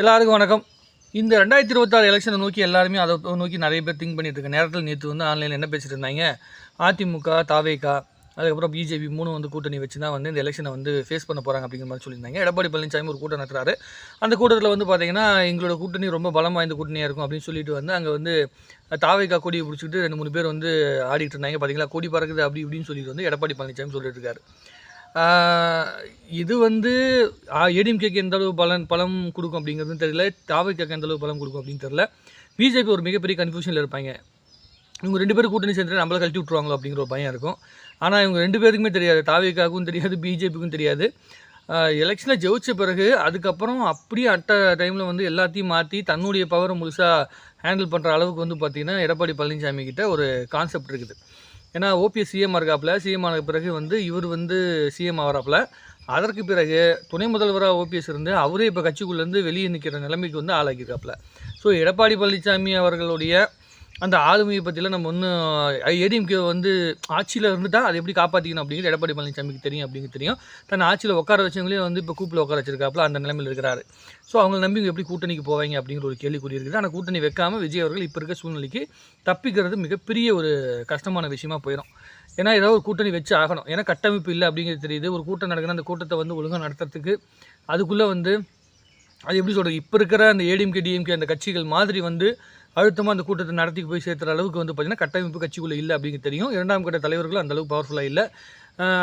எல்லாருக்கும் வணக்கம். இந்த ரெண்டாயிரத்தி இருபத்தாறு எலெக்ஷனை நோக்கி எல்லாருமே அதை நோக்கி நிறைய பேர் திங்க் பண்ணிட்டு இருக்க நேரத்தில் நேற்று வந்து ஆன்லைனில் என்ன பேசிட்டு இருந்தாங்க? அதிமுக தாவேகா அதுக்கப்புறம் பிஜேபி மூணு வந்து கூட்டணி வச்சு தான் வந்து இந்த எலெக்ஷனை வந்து ஃபேஸ் பண்ண போகிறாங்க அப்படிங்கிற மாதிரி சொல்லியிருந்தாங்க. எடப்பாடி பழனிசாமி ஒரு கூட்டம் நடத்துறாரு. அந்த கூட்டத்தில் வந்து பார்த்தீங்கன்னா எங்களோட கூட்டணி ரொம்ப பலம் வாய்ந்த கூட்டணியாக இருக்கும் அப்படின்னு சொல்லிட்டு வந்து அங்கே வந்து தாவேகா கொடியை பிடிச்சிட்டு ரெண்டு மூணு பேர் வந்து ஆடிட்டு இருந்தாங்க. பார்த்தீங்களா கொடி பறக்குது அப்படி இப்படின்னு சொல்லிட்டு வந்து எடப்பாடி பழனிசாமி சொல்லிட்டு இருக்காரு. இது வந்து ஏடிஎம்கேக்கு எந்த அளவு பலன் பலம் கொடுக்கும் அப்படிங்கிறதும் தெரியல தாவைக்காக்கு எந்த அளவு பலம் கொடுக்கும் அப்படின்னு தெரியல. பிஜேபி ஒரு மிகப்பெரிய கன்ஃபியூஷனில் இருப்பாங்க. இவங்க ரெண்டு பேரும் கூட்டணி சேர்ந்து நம்மளை கழட்டி விட்ருவாங்களோ அப்படிங்கிற ஒரு பயம் இருக்கும். ஆனால் இவங்க ரெண்டு பேருக்குமே தெரியாது. தாவேக்காவுக்கும் தெரியாது பிஜேபிக்கும் தெரியாது. எலெக்ஷனில் ஜெயிச்ச பிறகு அதுக்கப்புறம் அப்படியே அட்ட டைமில் வந்து எல்லாத்தையும் மாற்றி தன்னுடைய பவரை முழுசாக ஹேண்டில் பண்ணுற அளவுக்கு வந்து பார்த்திங்கன்னா எடப்பாடி பழனிசாமி கிட்ட ஒரு கான்செப்ட் இருக்குது. ஏன்னா ஓபிஎஸ் சிஎம் இருக்காப்புல சிஎம் ஆன பிறகு வந்து இவர் வந்து சிஎம் ஆகிறாப்புல அதற்கு பிறகு துணை முதல்வராக ஓபிஎஸ் இருந்து அவரே இப்போ கட்சிக்குள்ளேருந்து வெளியே நிற்கிற நிலைமைக்கு வந்து ஆளாக்கியிருக்காப்புல ஸோ எடப்பாடி பழனிசாமி அவர்களுடைய அந்த ஆளுமையை பற்றிலாம் நம்ம ஒன்றும் ஏடிஎம்கே வந்து ஆட்சியில் இருந்துட்டால் அதை எப்படி காப்பாற்றிக்கணும் அப்படிங்கிறது எடப்பாடி பழனிசாமிக்கு தெரியும் அப்படிங்கிறது தெரியும். தன் ஆட்சியில் உட்கார வச்சவங்களே வந்து இப்போ கூப்பில் உட்கார வச்சிருக்காப்புல அந்த நிலைமையில் இருக்கிறாரு. ஸோ அவங்களை நம்பி எப்படி கூட்டணிக்கு போவாங்க அப்படிங்கிற ஒரு கேள்விக்குறி இருக்குது ஆனால் கூட்டணி வைக்காமல் விஜய் அவர்கள் இப்போ இருக்க சூழ்நிலைக்கு தப்பிக்கிறது மிகப்பெரிய ஒரு கஷ்டமான விஷயமா போயிடும் ஏன்னா ஏதாவது ஒரு கூட்டணி வச்சு ஆகணும். ஏன்னா கட்டமைப்பு இல்லை அப்படிங்கிறது தெரியுது. ஒரு கூட்டம் நடக்குதுன்னா அந்த கூட்டத்தை வந்து ஒழுங்காக நடத்துறதுக்கு அதுக்குள்ளே வந்து அது எப்படி சொல்கிறது இப்போ இருக்கிற அந்த ஏடிஎம்கே டிஎம்கே அந்த கட்சிகள் மாதிரி வந்து அழுத்தமாக அந்த கூட்டத்தை நடத்தி போய் சேர்த்துற அளவுக்கு வந்து பார்த்திங்கன்னா கட்டமைப்பு கட்சிக்குள்ளே இல்லை அப்படிங்க தெரியும். இரண்டாம் கட்ட தலைவர்களும் அந்தளவுக்கு பவர்ஃபுல்லாக இல்லை.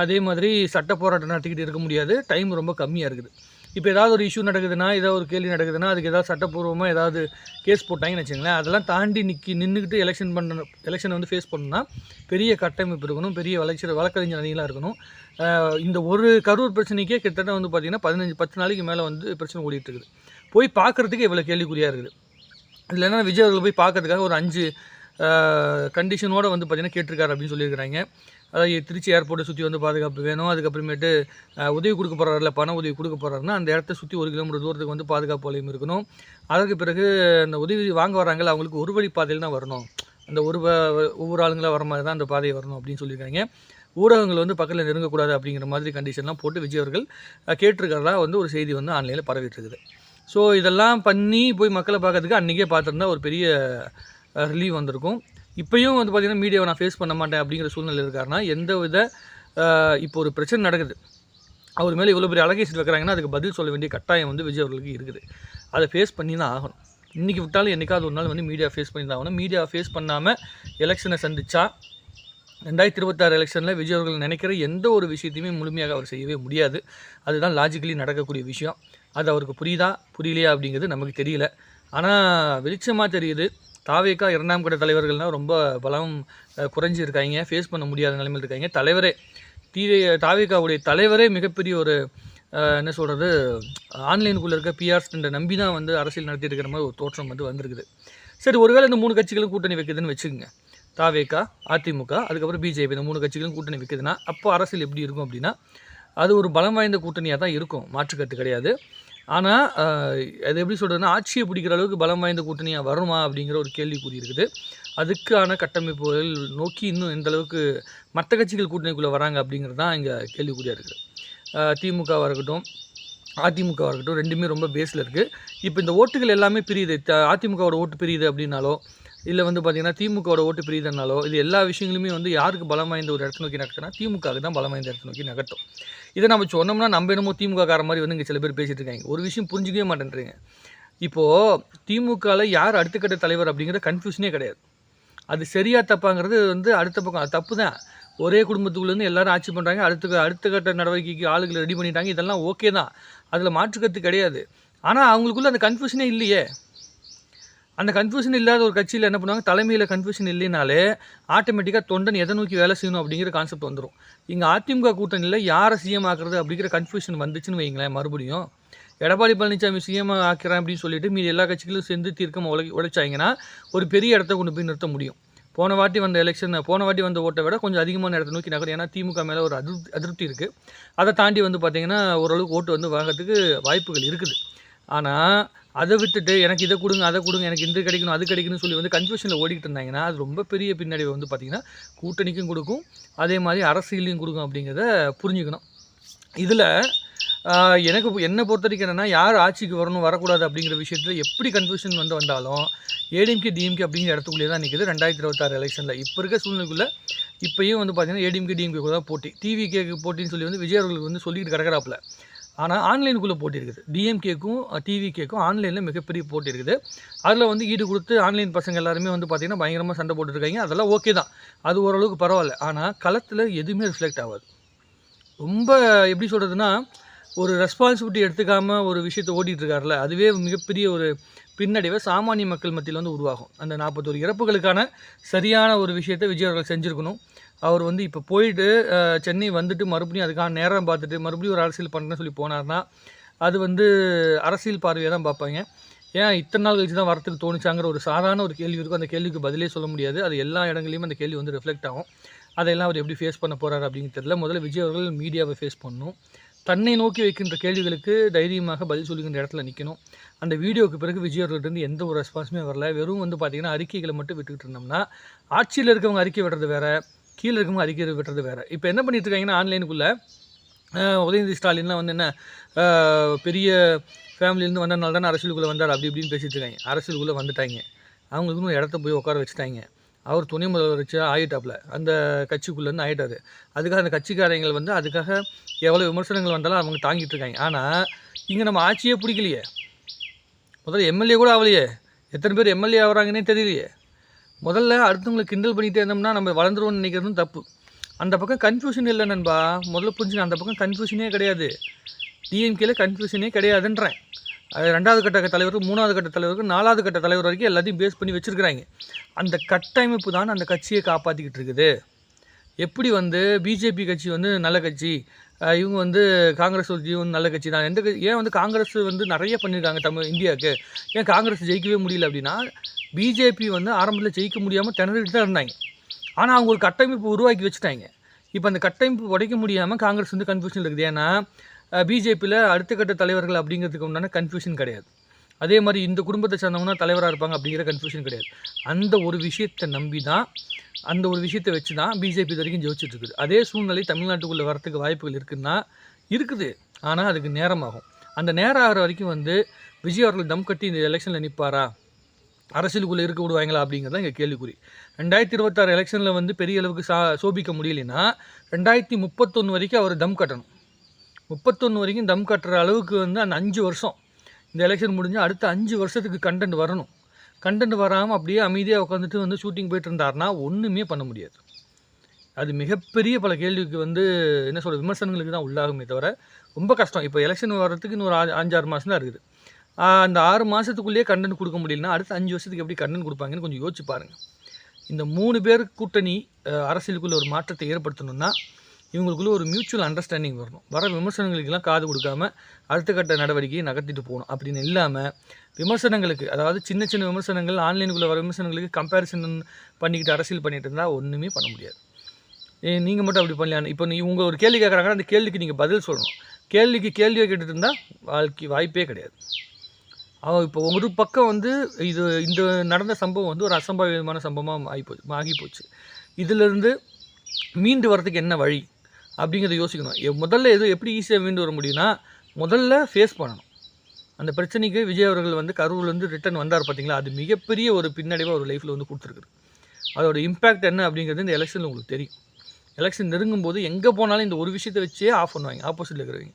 அதே மாதிரி சட்ட போராட்டம் நடத்திக்கிட்டு இருக்க முடியாது. டைம் ரொம்ப கம்மியாக இருக்குது. இப்போ ஏதாவது ஒரு இஷ்யூ நடக்குதுன்னா ஏதாவது ஒரு கேள்வி நடக்குதுன்னா அதுக்கு ஏதாவது சட்டப்பூர்வமாக ஏதாவது கேஸ் போட்டாங்கன்னு வச்சுங்களேன் அதெல்லாம் தாண்டி நிற்கி நின்றுக்கிட்டு எலெக்ஷன் பண்ண எலெக்ஷனை வந்து ஃபேஸ் பண்ணணும்னா பெரிய கட்டமைப்பு இருக்கணும் பெரிய வளர்ச்சி வழக்கறிஞர் அணிகளாக இருக்கணும். இந்த ஒரு கரூர் பிரச்சனைக்கே கிட்டத்தட்ட வந்து பார்த்திங்கன்னா பதினஞ்சு பத்து நாளைக்கு மேலே வந்து பிரச்சனை ஓடிட்டு இருக்குது. போய் பார்க்குறதுக்கு இவ்வளோ கேள்விக்குறியாக இருக்குது. இதில் என்ன விஜய் அவர்கள் போய் பார்க்கறதுக்காக ஒரு அஞ்சு கண்டிஷனோடு வந்து பார்த்தீங்கன்னா கேட்டிருக்காரு அப்படின்னு சொல்லியிருக்கிறாங்க. அதாவது திருச்சி ஏர்போர்ட்டை சுற்றி வந்து பாதுகாப்பு வேணும். அதுக்கப்புறமேட்டு உதவி கொடுக்க போகிறாருல பண உதவி கொடுக்க போகிறாருன்னா அந்த இடத்த சுற்றி ஒரு கிலோமீட்டர் தூரத்துக்கு வந்து பாதுகாப்பு வளையம் இருக்கணும். அதற்கு பிறகு அந்த உதவி வாங்க வராங்கள அவங்களுக்கு ஒரு வழி பாதையில் தான் வரணும். அந்த ஒரு வ- ஒவ்வொரு ஆளுங்களாக வர மாதிரி தான் அந்த பாதையை வரணும் அப்படின்னு சொல்லியிருக்காங்க. ஊடகங்கள் வந்து பக்கத்தில் நெருங்கக்கூடாது அப்படிங்கிற மாதிரி கண்டிஷன்லாம் போட்டு விஜய் அவர்கள் கேட்டிருக்கிறதா வந்து ஒரு செய்தி வந்து ஆன்லைனில் பரவிட்டு இருக்குது. ஸோ இதெல்லாம் பண்ணி போய் மக்களை பார்க்கறதுக்கு அன்றைக்கே பார்த்துருந்தா ஒரு பெரிய ரிலீவ் வந்திருக்கும். இப்போயும் வந்து பார்த்திங்கன்னா மீடியாவை நான் ஃபேஸ் பண்ண மாட்டேன் அப்படிங்கிற சூழ்நிலை இருக்காருன்னா எந்த வித இப்போ ஒரு பிரச்சனை நடக்குது. அவர் மேலே இவ்வளோ பெரிய அலகேஷன் வைக்கிறாங்கன்னா அதுக்கு பதில் சொல்ல வேண்டிய கட்டாயம் வந்து விஜய் அவர்களுக்கு இருக்குது. அதை ஃபேஸ் பண்ணி தான் ஆகணும். இன்றைக்கி விட்டாலும் என்றைக்காவது ஒரு நாள் வந்து மீடியா ஃபேஸ் பண்ணி தான் ஆகணும். மீடியா ஃபேஸ் பண்ணாமல் எலெக்ஷனை சந்தித்தா ரெண்டாயிரத்தி இருபத்தாறு எலெக்ஷனில் விஜய் அவர்கள் நினைக்கிற எந்த ஒரு விஷயத்தையுமே முழுமையாக அவர் செய்யவே முடியாது. அதுதான் லாஜிக்கலி நடக்கக்கூடிய விஷயம். அது அவருக்கு புரியுதா? புரியலையா அப்படிங்கிறது நமக்கு தெரியல. ஆனால் வெளிச்சமாக தெரியுது. தாவேக்கா இரண்டாம் கட்ட தலைவர்கள்னால் ரொம்ப பலம் அஹ், குறைஞ்சி இருக்காங்க ஃபேஸ் பண்ண முடியாத நிலைமையில் இருக்காங்க. தலைவரே தீவே தாவேக்காவுடைய தலைவரே மிகப்பெரிய ஒரு என்ன சொல்கிறது ஆன்லைனுக்குள்ளே இருக்க பிஆர் நம்பி தான் வந்து அரசியல் நடத்திட்டு இருக்கிற மாதிரி ஒரு தோற்றம் வந்து வந்திருக்குது. சரி ஒருவேளை இந்த மூணு கட்சிகளும் கூட்டணி வைக்குதுன்னு வச்சுக்கோங்க. தாவேக்கா அதிமுக அதுக்கப்புறம் பிஜேபி இந்த மூணு கட்சிகளும் கூட்டணி வைக்குதுன்னா அப்போ அரசியல் எப்படி இருக்கும் அப்படின்னா அது ஒரு பலம் வாய்ந்த கூட்டணியாக தான் இருக்கும். மாற்றுக்கருத்து கிடையாது. ஆனால் அது எப்படி சொல்கிறதுனா ஆட்சியை பிடிக்கிற அளவுக்கு பலம் வாய்ந்த கூட்டணியாக வருமா அப்படிங்கிற ஒரு கேள்விக்குறி இருக்குது. அதுக்கான கட்டமைப்புகள் நோக்கி இன்னும் எந்த அளவுக்கு மற்ற கட்சிகள் கூட்டணிக்குள்ளே வராங்க அப்படிங்கிறது தான் இங்கே கேள்விக்குறியாக இருக்குது. திமுகவாக இருக்கட்டும் அதிமுகவாக இருக்கட்டும் ரெண்டுமே ரொம்ப பேஸில் இருக்குது இப்போ இந்த ஓட்டுகள் எல்லாமே பிரியுது. த- அதிமுகவோட ஓட்டு பிரியுது அப்படின்னாலோ இல்லை வந்து பார்த்தீங்கன்னா திமுகவோட ஓட்டு பிரிதனாலோ இது எல்லா விஷயங்களுமே வந்து யாருக்கு பலம் வாய்ந்த ஒரு இடத்த நோக்கி நகர்த்தினா திமுகவுக்கு தான் பலம் வாய்ந்த இடத்த நோக்கி நகட்டும் இதை நம்ம சொன்னோம்னா நம்ம என்னமோ திமுக கார மாதிரி வந்து இங்கே சில பேர் பேசிகிட்டு இருக்காங்க. ஒரு விஷயம் புரிஞ்சிக்கவே மாட்டேன்றீங்க. இப்போது திமுகவில் யார் அடுத்த கட்ட தலைவர் அப்படிங்கிற கன்ஃபியூஷனே கிடையாது. அது சரியாக தப்பாங்கிறது வந்து அடுத்த பக்கம். தப்பு தான். ஒரே குடும்பத்துக்குள்ளேருந்து எல்லாரும் ஆட்சி பண்ணுறாங்க அடுத்த அடுத்த கட்ட நடவடிக்கைக்கு ஆளுகளை ரெடி பண்ணிட்டாங்க. இதெல்லாம் ஓகே தான். அதில் மாற்றுக்கருத்து கிடையாது. ஆனால் அவங்களுக்குள்ள அந்த கன்ஃபியூஷனே இல்லையே. அந்த கன்ஃபியூஷன் இல்லாத ஒரு கட்சியில் என்ன பண்ணுவாங்க? தலைமையில் கன்ஃபியூஷன் இல்லைனாலே ஆட்டோமேட்டிக்காக தொண்டன் எதை நோக்கி வேலை செய்யணும் அப்படிங்கிற கான்செப்ட் வந்துடும் இங்கே அதிமுக கூட்டணியில் யாரை சிஎம் ஆக்குறது அப்படிங்கிற கன்ஃபியூஷன் வந்துச்சுன்னு வைங்களேன் மறுபடியும். எடப்பாடி பழனிசாமி சிஎம் ஆக்கிறேன் அப்படின்னு சொல்லிட்டு மீதி எல்லா கட்சிகளும் சேர்ந்து தீர்க்கமாக உழை உழைச்சாங்கன்னா ஒரு பெரிய இடத்த கொண்டு போய் நிறுத்த முடியும். போன வாட்டி வந்த எலெக்ஷன் போன வாட்டி வந்த ஓட்டை விட கொஞ்சம் அதிகமான இடத்த நோக்கி நகரும். ஏன்னா திமுக மேலே ஒரு அதிருப்தி அதிருப்தி இருக்குது அதை தாண்டி வந்து பார்த்திங்கன்னா ஓரளவுக்கு ஓட்டு வந்து வாங்கிறதுக்கு வாய்ப்புகள் இருக்குது. ஆனால் அதை விட்டுட்டு எனக்கு இதை கொடுங்க அதை கொடுங்க எனக்கு இந்த கிடைக்கணும் அது கிடைக்கணும்னு சொல்லி வந்து கன்ஃபியூஷனில் ஓடிக்கிட்டு இருந்தாங்கன்னா அது ரொம்ப பெரிய பின்னடைவை வந்து பார்த்திங்கன்னா கூட்டணிக்கும் கொடுக்கும். அதே மாதிரி அரசியலையும் கொடுக்கும் அப்படிங்கிறத புரிஞ்சுக்கணும். இதில் எனக்கு இப்போ- என்னை பொறுத்த வரைக்கும் என்னென்னா யார் ஆட்சிக்கு வரணும் வரக்கூடாது அப்படிங்கிற விஷயத்தில் எப்படி கன்ஃபியூஷன் வந்து வந்தாலும் ஏடிஎம்கே டிஎம்கே அப்படிங்கிற இடத்துக்குள்ளே தான் நிற்குது ரெண்டாயிரத்தி இருபத்தாறு எலெக்ஷனில் இப்போ இருக்க சூழ்நிலைக்குள்ளே இப்போயும் வந்து பார்த்தீங்கன்னா ஏடிஎம்கே டிஎம்கே கூட தான் போட்டி. டிவிகேக்கு போட்டின்னு சொல்லி வந்து விஜய் அவர்களுக்கு வந்து சொல்லிட்டு கிடக்கிறாப்புல. ஆனால் ஆன்லைனுக்குள்ளே போட்டி இருக்குது டிஎம்கேக்கும் டிவிகேக்கும் ஆன்லைனில் மிகப்பெரிய போட்டி இருக்குது அதில் வந்து ஈடு கொடுத்து ஆன்லைன் பசங்க எல்லாருமே வந்து பார்த்திங்கன்னா பயங்கரமாக சண்டை போட்டுருக்காங்க அதெல்லாம் ஓகே தான். அது ஓரளவுக்கு பரவாயில்ல. ஆனால் களத்தில் எதுவுமே ரிஃப்ளெக்ட் ஆகாது. ரொம்ப எப்படி சொல்கிறதுனா ஒரு ரெஸ்பான்சிபிலிட்டி எடுத்துக்காமல் ஒரு விஷயத்தை ஓட்டிகிட்டு அதுவே மிகப்பெரிய ஒரு பின்னடைவை சாமானிய மக்கள் மத்தியில் வந்து உருவாகும். அந்த நாற்பத்தோரு இறப்புகளுக்கான சரியான ஒரு விஷயத்தை விஜய் அவர்கள் செஞ்சுருக்கணும். அவர் வந்து இப்போ போயிட்டு சென்னை வந்துட்டு மறுபடியும் அதுக்கான நேரம் பார்த்துட்டு மறுபடியும் ஒரு அரசியல் பண்ணுறேன்னு சொல்லி போனார்னா அது வந்து அரசியல் பார்வையை தான் பார்ப்பாங்க. ஏன் இத்தனை நாள் கழிச்சு தான் வரத்துக்கு தோணுச்சாங்கிற ஒரு சாதாரண ஒரு கேள்வி இருக்கும். அந்த கேள்விக்கு பதிலே சொல்ல முடியாது. அது எல்லா இடங்களையும் அந்த கேள்வி வந்து ரிஃப்ளெக்ட் ஆகும். அதையெல்லாம் அவர் எப்படி ஃபேஸ் பண்ண போகிறார் அப்படின்னு தெரியல. முதல்ல விஜய் அவர்கள் மீடியாவை ஃபேஸ் பண்ணணும். தன்னை நோக்கி வைக்கின்ற கேள்விகளுக்கு தைரியமாக பதில் சொல்லுகின்ற இடத்துல நிற்கணும் அந்த வீடியோவுக்கு பிறகு விஜய் எந்த ஒரு ரெஸ்பான்ஸுமே வரல. வெறும் வந்து பார்த்திங்கன்னா அறிக்கைகளை மட்டும் விட்டுக்கிட்டு இருந்தோம்னா ஆட்சியில் இருக்கவங்க அறிக்கை விடுறது வேறு கீழே இருக்கவங்க அறிக்கை விடுறது வேறு. இப்போ என்ன பண்ணிட்டு இருக்காங்கன்னா ஆன்லைனுக்குள்ளே உதயநிதி ஸ்டாலின்லாம் வந்து என்ன பெரிய ஃபேமிலியிலேருந்து வந்தனால தானே அரசியலுக்குள்ளே வந்தார் அப்படி இப்படின்னு பேசிட்டு இருக்காங்க. அரசியலுக்குள்ளே வந்துட்டாங்க. அவங்களுக்குன்னு இடத்த போய் உட்கார வச்சுட்டாங்க. அவர் துணை முதல்வர் வச்சு ஆகிட்டாப்புல அந்த கட்சிக்குள்ளேருந்து ஆகிட்டாரு அதுக்காக அந்த கட்சிக்காரங்கள் வந்து அதுக்காக எவ்வளோ விமர்சனங்கள் வந்தாலும் அவங்க தாங்கிட்டு இருக்காங்க. ஆனால் இங்கே நம்ம ஆட்சியே பிடிக்கலையே. முதல்ல எம்எல்ஏ கூட ஆகலையே. எத்தனை பேர் எம்எல்ஏ ஆகுறாங்கன்னே தெரியலையே. முதல்ல அடுத்தவங்களை கிண்டல் பண்ணிகிட்டே இருந்தோம்னா நம்ம வளர்ந்துருவோம்னு நினைக்கிறதும் தப்பு. அந்த பக்கம் கன்ஃபியூஷன் இல்லை நண்பா. முதல்ல புரிஞ்சுங்க அந்த பக்கம் கன்ஃபியூஷனே கிடையாது. டிஎம்கேல கன்ஃபியூஷனே கிடையாதுன்றேன். அது ரெண்டாவது கட்ட தலைவருக்கு மூணாவது கட்ட தலைவருக்கு நாலாவது கட்ட தலைவர் வரைக்கும் எல்லாத்தையும் பேஸ் பண்ணி வச்சுருக்கிறாங்க. அந்த கட்டமைப்பு தான் அந்த கட்சியை காப்பாற்றிக்கிட்டு இருக்குது. எப்படி வந்து பிஜேபி கட்சி வந்து நல்ல கட்சி இவங்க வந்து காங்கிரஸ் ஜீவன் நல்ல கட்சி தான். எந்த ஏன் வந்து காங்கிரஸ் வந்து நிறைய பண்ணியிருக்காங்க தமிழ் இந்தியாவுக்கு? ஏன் காங்கிரஸ் ஜெயிக்கவே முடியல அப்படின்னா பிஜேபி வந்து ஆரம்பத்தில் ஜெயிக்க முடியாமல் திணறிட்டு தான் இருந்தாங்க. ஆனால் அவங்க ஒரு கட்டமைப்பு உருவாக்கி வச்சுட்டாங்க. இப்போ அந்த கட்டமைப்பு உடைக்க முடியாமல் காங்கிரஸ் வந்து கன்ஃபியூஷன் இருக்குது. ஏன்னா பிஜேபியில் அடுத்த கட்ட தலைவர்கள் அப்படிங்கிறதுக்கு உண்டான கன்ஃபியூஷன் கிடையாது. அதே மாதிரி இந்த குடும்பத்தை சேர்ந்தவங்கன்னா தலைவராக இருப்பாங்க அப்படிங்கிற கன்ஃபியூஷன் கிடையாது. அந்த ஒரு விஷயத்தை நம்பி தான் அந்த ஒரு விஷயத்தை வச்சு தான் பிஜேபி இது வரைக்கும் ஜெயிச்சிட்டு இருக்குது அதே சூழ்நிலை தமிழ்நாட்டுக்குள்ளே வரத்துக்கு வாய்ப்புகள் இருக்குதுன்னா இருக்குது. ஆனால் அதுக்கு நேரமாகும். அந்த நேரம் ஆகிற வரைக்கும் வந்து விஜய் அவர்கள் தம் கட்டி இந்த எலெக்ஷனில் நிற்பாரா அரசியலுக்குள்ளே இருக்க விடுவாங்களா அப்படிங்கிறது தான் இங்கே கேள்விக்குறி. ரெண்டாயிரத்தி இருபத்தாறு எலெக்ஷனில் வந்து பெரிய அளவுக்கு சா சோபிக்க முடியலைன்னா ரெண்டாயிரத்தி முப்பத்தொன்று வரைக்கும் அவர் தம் கட்டணும். முப்பத்தொன்று வரைக்கும் தம் கட்டுற அளவுக்கு வந்து அந்த அஞ்சு வருஷம் இந்த எலெக்ஷன் முடிஞ்சு அடுத்த அஞ்சு வருஷத்துக்கு கண்டென்ட் வரணும். கண்டென்ட் வராமல் அப்படியே அமைதியாக உட்காந்துட்டு வந்து ஷூட்டிங் போயிட்டு இருந்தாருன்னா ஒன்றுமே பண்ண முடியாது. அது மிகப்பெரிய பல கேள்விக்கு வந்து என்ன சொல்கிற விமர்சனங்களுக்கு தான் உள்ளாகுமே தவிர ரொம்ப கஷ்டம். இப்போ எலெக்ஷன் வர்றதுக்கு இன்னொரு அஞ்சாறு மாதம் தான் இருக்குது. அந்த ஆறு மாதத்துக்குள்ளேயே கண்டென்ட் கொடுக்க முடியலன்னா அடுத்த அஞ்சு வருஷத்துக்கு எப்படி கண்டென்ட் கொடுப்பாங்கன்னு கொஞ்சம் யோசிச்சு பாருங்கள் இந்த மூணு பேர் கூட்டணி அரசியலுக்குள்ள ஒரு மாற்றத்தை ஏற்படுத்தணும்னா இவங்களுக்குள்ள ஒரு மியூச்சுவல் அண்டர்ஸ்டாண்டிங் வரணும். வர விமர்சனங்களுக்கெல்லாம் காது கொடுக்காம அடுத்த கட்ட நடவடிக்கையை நகர்த்திட்டு போகணும். அப்படின்னு இல்லாமல் விமர்சனங்களுக்கு அதாவது சின்ன சின்ன விமர்சனங்கள் ஆன்லைனுக்குள்ளே வர விமர்சனங்களுக்கு கம்பேரிசன் பண்ணிக்கிட்டு அரசியல் பண்ணிகிட்டு இருந்தால் ஒன்றுமே பண்ண முடியாது. ஏ நீங்கள் மட்டும் அப்படி பண்ணலையா? இப்போ நீ உங்கள் ஒரு கேள்வி கேட்குறாங்கன்னா அந்த கேள்விக்கு நீங்கள் பதில் சொல்லணும். கேள்விக்கு கேள்வியை கேட்டுட்டு இருந்தால் வாழ்க்கை வாய்ப்பே கிடையாது. அவன் இப்போ ஒரு பக்கம் வந்து இது இந்த நடந்த சம்பவம் வந்து ஒரு அசம்பாவிதமான சம்பவமாக ஆகி போச்சு ஆகி போச்சு. இதிலிருந்து மீண்டு வரதுக்கு என்ன வழி? அப்படிங்கிறத யோசிக்கணும். எ- முதல்ல எது எப்படி ஈஸியாக மீண்டு வர முடியும்னா முதல்ல ஃபேஸ் பண்ணணும். அந்த பிரச்சனைக்கு விஜய் அவர்கள் வந்து கரூர்லேருந்து ரிட்டர்ன் வந்தார் பார்த்தீங்களா அது மிகப்பெரிய ஒரு பின்னடைவாக ஒரு லைஃப்பில் வந்து கொடுத்துருக்குது அதோட இம்பேக்ட் என்ன அப்படிங்கிறது இந்த எலெக்ஷனில் உங்களுக்கு தெரியும். எலெக்ஷன் நெருங்கும் போது எங்கே போனாலும் இந்த ஒரு விஷயத்தை வச்சே ஆஃப் பண்ணுவாங்க. ஆப்போசிட்டில் இருக்கிறவங்க.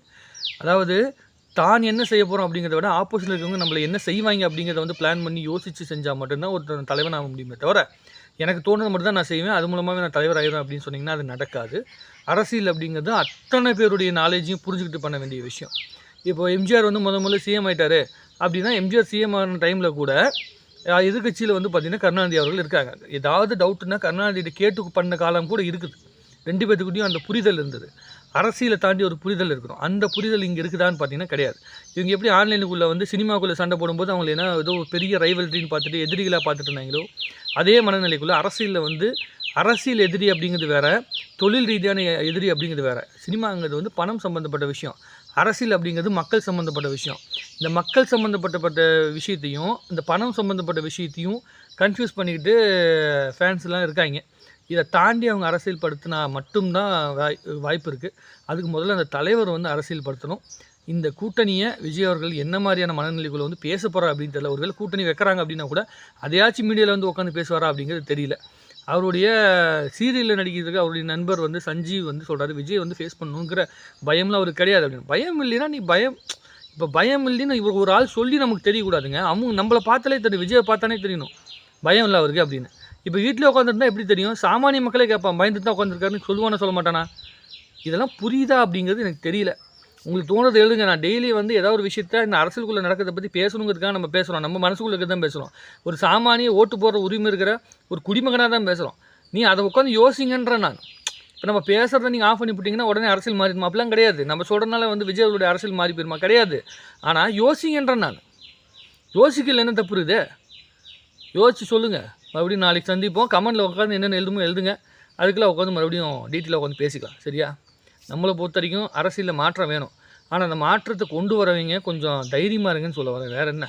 அதாவது தான் என்ன செய்ய போகிறோம் அப்படிங்கிறத விட ஆப்போசிட்டில் இருக்கவங்க நம்மளை என்ன செய்வாங்க அப்படிங்கிறத வந்து பிளான் பண்ணி யோசித்து செஞ்சால் மட்டும்தான் ஒரு தலைவன் ஆக முடியுமே தவிர எனக்கு தோணுறது மட்டும் தான் நான் செய்வேன். அது மூலமாகவே நான் தலைவர் ஆகிடும் அப்படின்னு சொன்னிங்கன்னா அது நடக்காது. அரசியல் அப்படிங்கிறது அத்தனை பேருடைய நாலேஜையும் புரிஞ்சுக்கிட்டு பண்ண வேண்டிய விஷயம். இப்போ எம்ஜிஆர் வந்து முத முதல்ல சிஎம் ஆகிட்டாரு அப்படின்னா எம்ஜிஆர் சிஎம் ஆன டைமில் கூட எதிர்கட்சியில் எதிர்க்கட்சியில் வந்து பார்த்திங்கன்னா கருணாநிதி அவர்கள் இருக்காங்க. ஏதாவது டவுட்னா கருணாநிதிட்ட கேட்டு பண்ண காலம் கூட இருக்குது. ரெண்டு பேர்த்துக்கிட்டையும் அந்த புரிதல் இருந்தது. அரசியலை தாண்டி ஒரு புரிதல் இருக்கணும் அந்த புரிதல் இங்கே இருக்குதான்னு பார்த்தீங்கன்னா கிடையாது. இவங்க எப்படி ஆன்லைனுக்குள்ளே வந்து சினிமாக்குள்ளே சண்டை போடும்போது அவங்களை என்ன ஏதோ பெரிய ரைவல்ரின்னு பார்த்துட்டு எதிரிகளாக பார்த்துட்டு இருந்தாங்களோ அதே மனநிலைக்குள்ளே அரசியலில் வந்து அரசியல் எதிரி அப்படிங்கிறது வேற தொழில் ரீதியான எதிரி அப்படிங்கிறது வேற. சினிமாங்கிறது வந்து பணம் சம்மந்தப்பட்ட விஷயம். அரசியல் அப்படிங்கிறது மக்கள் சம்மந்தப்பட்ட விஷயம். இந்த மக்கள் சம்மந்தப்பட்டப்பட்ட விஷயத்தையும் இந்த பணம் சம்மந்தப்பட்ட விஷயத்தையும் கன்ஃபியூஸ் பண்ணிக்கிட்டு ஃபேன்ஸ்லாம் இருக்காங்க. இதை தாண்டி அவங்க அரசியல் படுத்தினா மட்டும்தான் வாய் வாய்ப்பு இருக்குது அதுக்கு முதல்ல அந்த தலைவர் வந்து அரசியல் படுத்தணும் இந்த கூட்டணியை விஜய் அவர்கள் என்ன மாதிரியான மனநிலைக்குள்ளே வந்து பேச போகிறா அப்படின்னு தெரியல ஒருவேளை கூட்டணி வைக்கிறாங்க அப்படின்னா கூட அதையாச்சும் மீடியாவில் வந்து உட்காந்து பேசுவாரா அப்படிங்கிறது தெரியல. அவருடைய சீரியலில் நடிக்கிறதுக்கு அவருடைய நண்பர் வந்து சஞ்சீவ் வந்து சொல்கிறாரு விஜய் வந்து ஃபேஸ் பண்ணணுங்கிற பயம்லாம் அவருக்கு கிடையாது அப்படின்னு. பயம் இல்லைன்னா நீ பயம் இப்போ பயம் இல்லைன்னு இவர் ஒரு ஆள் சொல்லி நமக்கு தெரியக்கூடாதுங்க. அவங்க நம்மளை பார்த்தாலே தெரியும் விஜயை பார்த்தானே தெரியணும். பயம் இல்லை அவருக்கு அப்படின்னு. இப்போ வீட்டில் உட்காந்துருந்தா எப்படி தெரியும்? சாமானிய மக்களே கேட்பான் பயந்துட்டு தான் உட்காந்துருக்காருன்னு சொல்லுவானே சொல்ல மாட்டானா? இதெல்லாம் புரியுதா அப்படிங்கிறது எனக்கு தெரியல. உங்களுக்கு தோணுது எழுதுங்க. நான் டெய்லி வந்து ஏதாவது ஒரு விஷயத்த இந்த அரசுக்குள்ளே நடக்கிறத பற்றி பேசணுங்கிறதுக்காக நம்ம பேசுகிறோம் நம்ம மனசுக்குள்ளே தான் பேசுகிறோம் ஒரு சாமானிய ஓட்டு போடுற உரிமை இருக்கிற ஒரு குடிமகனாக தான் பேசுகிறோம் நீ அதை உட்காந்து யோசிங்கன்ற நான். இப்போ நம்ம பேசுகிறத நீங்கள் ஆஃப் பண்ணி விட்டிங்கன்னா உடனே அரசியல் மாறிடுமா? அப்படிலாம் கிடையாது. நம்ம சொல்கிறனால வந்து விஜய் அவருடைய அரசியல் மாறி போயிருமா? கிடையாது. ஆனால் யோசிங்கன்ற நான். யோசிக்கல என்ன தப்பு இருக்குது? யோசிச்சு சொல்லுங்கள் மறுபடியும் நாளைக்கு சந்திப்போம். கமெண்டில் உட்காந்து என்னென்ன எழுதுமோ எழுதுங்க. அதுக்கெல்லாம் உட்காந்து மறுபடியும் டீட்டெயிலாக உட்காந்து பேசிக்கலாம். சரியா? நம்மளை பொறுத்த வரைக்கும் அரசியலில் மாற்றம் வேணும். ஆனால் அந்த மாற்றத்தை கொண்டு வரவங்க கொஞ்சம் தைரியமாக இருங்கன்னு சொல்ல வரேன். வேறு என்ன?